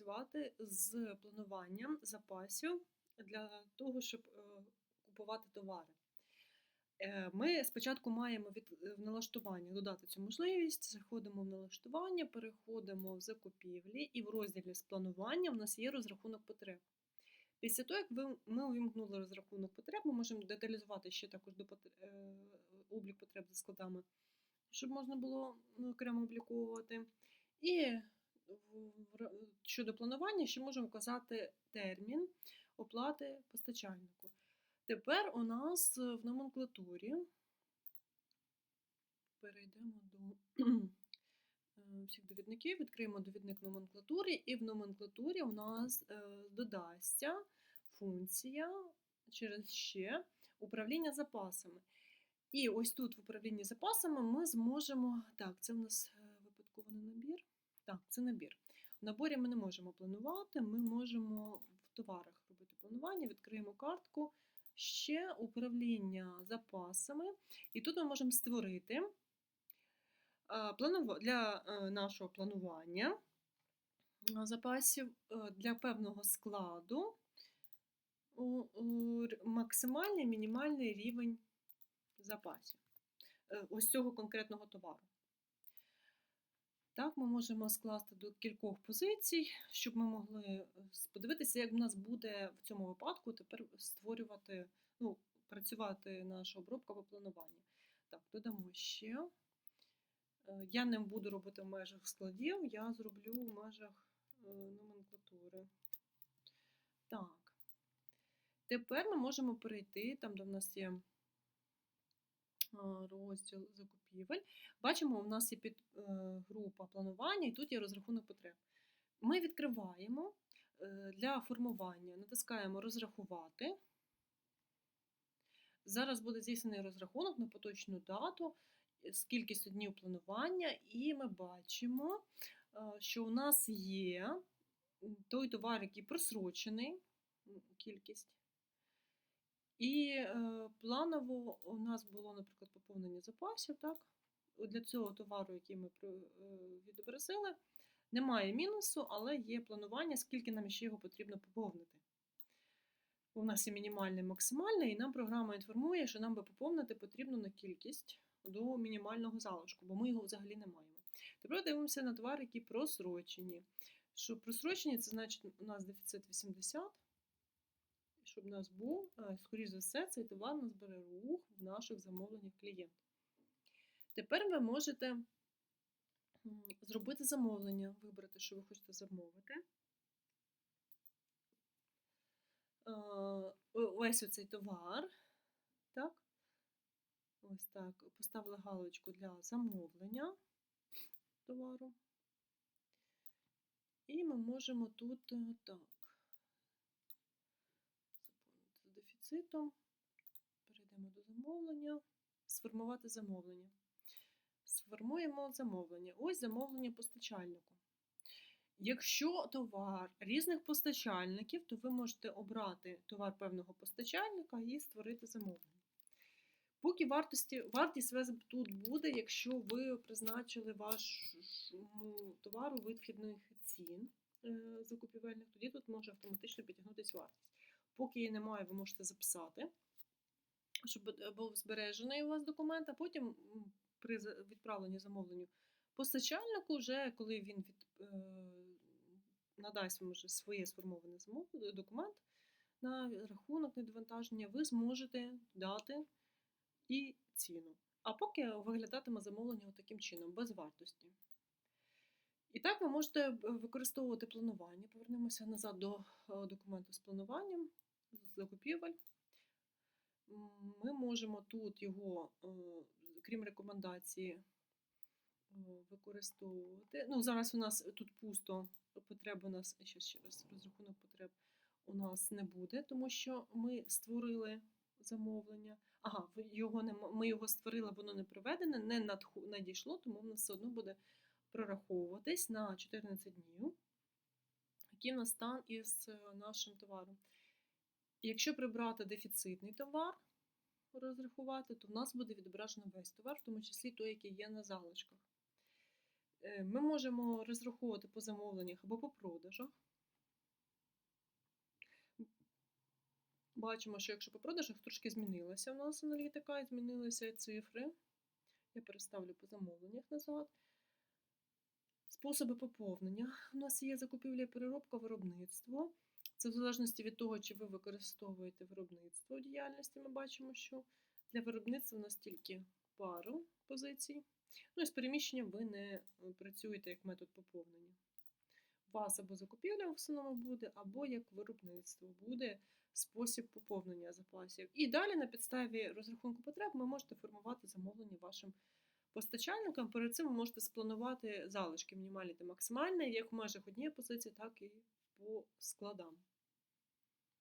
працювати з плануванням запасів для того, щоб е, купувати товари. Е, Ми спочатку маємо від е, в налаштуванні додати цю можливість. Заходимо в налаштування, переходимо в закупівлі, і в розділі з планування в нас є розрахунок потреб. Після того, як ми увімкнули розрахунок потреб, ми можемо деталізувати ще також до облік потреб за складами, щоб можна було ну, окремо обліковувати. І щодо планування ще можемо вказати термін оплати постачальнику. Тепер у нас е, в номенклатурі перейдемо до е, всіх довідників, відкриємо довідник номенклатури, і в номенклатурі у нас е, додасться функція через ще управління запасами. І ось тут в управлінні запасами ми зможемо. Так, це у нас випадковий набір. Так, це набір. В наборі ми не можемо планувати, ми можемо в товарах робити планування, відкриємо картку, ще управління запасами. І тут ми можемо створити для е, нашого планування е, запасів е, для певного складу максимальний мінімальний рівень запасів ось цього конкретного товару. Так, ми можемо скласти до кількох позицій, щоб ми могли е, подивитися, як в нас буде в цьому випадку тепер створювати, ну, працювати наша обробка по плануванню. Так, додамо ще. Е, Я не буду робити в межах складів, я зроблю в межах е, номенклатури. Так. Тепер ми можемо перейти там, де в нас є розділ закупівель. Бачимо, у нас є під е, планування, і тут є розрахунок потреб. Ми відкриваємо е, для формування, натискаємо розрахувати. Зараз буде здійснений розрахунок на поточну дату з кількістю днів планування, і ми бачимо, е, що у нас є той товар, який просрочений, кількість. І е, планово у нас було, наприклад, поповнення запасів. Так? Для цього товару, який ми е, відобразили, немає мінусу, але є планування, скільки нам ще його потрібно поповнити. У нас є мінімальне і максимальне, і нам програма інформує, що нам би поповнити потрібно на кількість до мінімального залишку, бо ми його взагалі не маємо. Тепер дивимося на товари, які просрочені. Що просрочені, це значить у нас дефіцит 80 щоб у нас був, е, скоріш за все, цей товар у нас бере рух в наших замовленнях клієнтів. Тепер ви можете зробити замовлення, вибрати, що ви хочете замовити. Е, Ось оцей товар. Так? Ось так. Поставили галочку для замовлення товару. І ми можемо тут е, так. Дефіцитом. Перейдемо до замовлення. Сформувати замовлення. Сформуємо замовлення. Ось замовлення постачальнику. Якщо товар різних постачальників, то ви можете обрати товар певного постачальника і створити замовлення. Поки вартості, вартість вас тут буде, якщо ви призначили вашому товару вид вхідних цін е, закупівельних, тоді тут може автоматично підтягнутися вартість. Поки її немає, ви можете записати, щоб е, був збережений у вас документ, а потім при відправленні замовленню постачальнику, вже коли він від, е, надасть вам своє сформоване замов- документ на рахунок недовантаження, ви зможете дати і ціну. А поки виглядатиме замовлення таким чином, без вартості. І так ви можете е, використовувати планування. Повернемося назад до документу з плануванням, закупівель. Ми можемо тут його, е, крім рекомендації, е, використовувати. Ну, зараз у нас тут пусто, потреб у нас, ще, ще раз, розрахунок потреб у нас не буде, тому що ми створили замовлення. Ага, його не, ми його створили, воно не проведене, не надійшло, тому в нас все одно буде прораховуватись на 14 днів, який в нас стан із е, нашим товаром. Якщо прибрати дефіцитний товар, розрахувати, то в нас буде відображено весь товар, в тому числі той, який є на залишках. Е, Ми можемо розраховувати по замовленнях або по продажах. Бачимо, що якщо по продажах трошки змінилася у нас аналітика, і змінилися цифри. Я переставлю по замовленнях назад. Способи поповнення. У нас є закупівля, і переробка, виробництво. Це в залежності від того, чи ви використовуєте виробництво в діяльності. Ми бачимо, що для виробництва у нас тільки пару позицій. Ну і з переміщенням ви не е, працюєте як метод поповнення. У вас або закупівля в основному буде, або як виробництво буде спосіб поповнення запасів. І далі на підставі розрахунку потреб ви можете формувати замовлення вашим постачальникам. Перед цим ви можете спланувати залишки мінімальні та максимальні, як в межах однієї позиції, так і по складам.